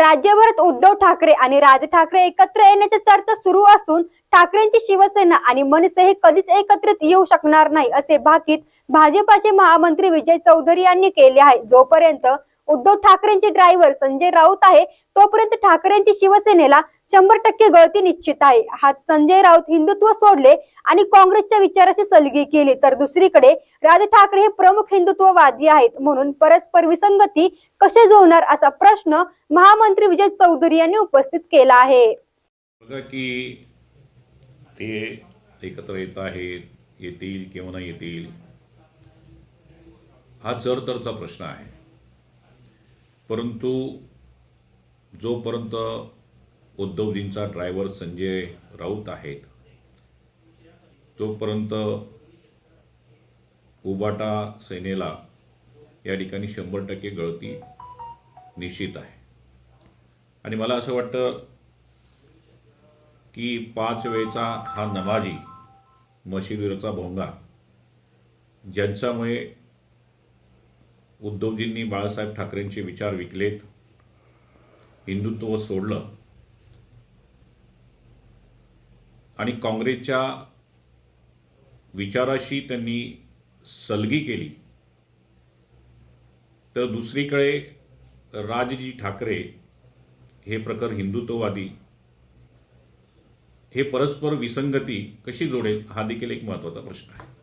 राज्यभरात उद्धव ठाकरे आणि राज ठाकरे एकत्र येण्याची चर्चा सुरू असून ठाकरेंची शिवसेना आणि मनसे हे कधीच एकत्रित येऊ शकणार नाही असे भाकीत भाजपाचे महामंत्री विजय चौधरी यांनी केले आहे. जोपर्यंत उद्धव ठाकरेंचे ड्रायव्हर संजय राऊत आहे तोपर्यंत ठाकरेंची शिवसेनेला शंभर टक्के गळती निश्चित आहे. हा संजय राऊत हिंदुत्व सोडले आणि काँग्रेसच्या विचाराशी सलगी केली. तर दुसरीकडे राज ठाकरे हे प्रमुख हिंदुत्ववादी आहेत म्हणून परस्पर विसंगती कसे जुळणार असा प्रश्न महामंत्री विजय चौधरी यांनी उपस्थित केला आहे. की ते एकत्र येत आहेत येतील किंवा नाही येतील हा चरतरचा प्रश्न आहे. परंतु जोपर्यंत उद्धवजींचा ड्रायव्हर संजय राऊत आहेत. तोपर्यंत उबाटा सेनेला या ठिकाणी शंभर टक्के गळती निश्चित आहे. आणि मला असं वाटतं की पाच वेळचा हा नमाजी मशिदीरचा भोंगा ज्यांच्यामुळे उद्धवजींनी बाळासाहेब ठाकरेंचे विचार विकलेत हिंदुत्व सोडलं आणि काँग्रेसच्या विचाराशी त्यांनी सलगी केली. तर दुसरीकडे राजजी ठाकरे हे प्रकार हिंदुत्ववादी हे परस्पर विसंगती कशी जोडेल हा देखील एक महत्त्वाचा प्रश्न आहे.